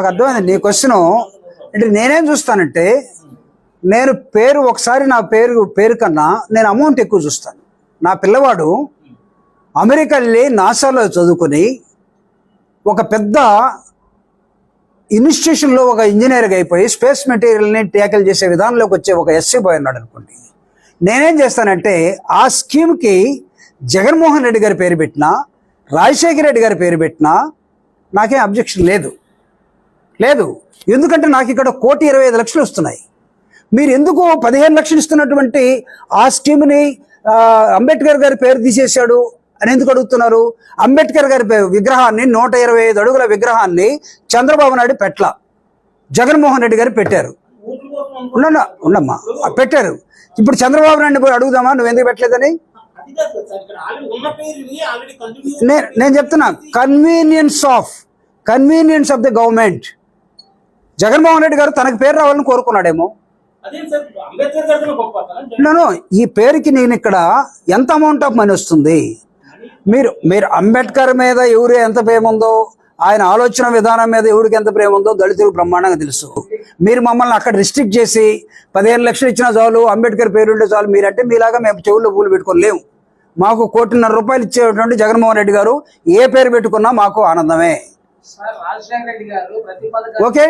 నాకు అర్థమైంది. నీ క్వశ్చన్ అంటే నేనేం చూస్తానంటే నేను పేరు ఒకసారి నా పేరు పేరు కన్నా నేను అమౌంట్ ఎక్కువ చూస్తాను. నా పిల్లవాడు అమెరికా వెళ్ళి నాసాలో చదువుకొని ఒక పెద్ద ఇన్స్టిట్యూషన్లో ఒక ఇంజనీర్గా అయిపోయి స్పేస్ మెటీరియల్ని ట్యాకిల్ చేసే విధానంలోకి వచ్చే ఒక ఎస్సీ బాయ్ ఉన్నాడు అనుకోండి. నేనేం చేస్తానంటే ఆ స్కీమ్కి జగన్మోహన్ రెడ్డి గారి పేరు పెట్టినా రాజశేఖర రెడ్డి గారి పేరు పెట్టినా నాకేం అబ్జెక్షన్ లేదు. లేదు. ఎందుకంటే నాకు ఇక్కడ కోటి ఇరవై ఐదు లక్షలు వస్తున్నాయి. మీరు ఎందుకు పదిహేను లక్షలు ఇస్తున్నటువంటి ఆ స్కీమ్ని అంబేద్కర్ గారి పేరు తీసేశాడు అని ఎందుకు అడుగుతున్నారు? అంబేద్కర్ గారి విగ్రహాన్ని నూట ఇరవై ఐదు అడుగుల విగ్రహాన్ని చంద్రబాబు నాయుడు పెట్ల జగన్మోహన్ రెడ్డి గారు పెట్టారు. ఉండమ్మా. ఆ, పెట్టారు. ఇప్పుడు చంద్రబాబు నాయుడు పోయి అడుగుదామా? నువ్వు ఎందుకు పెట్టలేదని? నేను చెప్తున్నా. Convenience of convenience of the government Jaganmohan Reddy garu తనకు పేరు రావాలని కోరుకున్నాడేమో. అదేం సార్ అంబేద్కర్ గారితో గొప్ప అతనా? నేను ఈ పేరుకి నేను ఇక్కడ ఎంత అమౌంట్ ఆఫ్ మనీ వస్తుంది? మీరు మీరు అంబేద్కర్ మీద ఎవరు ఎంత ప్రేమ ఉందో ఆయన ఆలోచన విధానం మీద ఎవరికి ఎంత ప్రేమ ఉందో దళితులకు బ్రహ్మాండంగా తెలుసు. మీరు మమ్మల్ని అక్కడ రిస్ట్రిక్ట్ చేసి పదిహేను లక్షలు ఇచ్చిన చాలు అంబేద్కర్ పేరు ఉండే చాలు మీరంటే మీలాగా మేము చెవుల్లో పూలు పెట్టుకోలేము మాకు కోటిన్నర రూపాయలు ఇచ్చేటువంటి జగన్మోహన్ రెడ్డి గారు ఏ పేరు పెట్టుకున్నా మాకు ఆనందమే. ఓకే?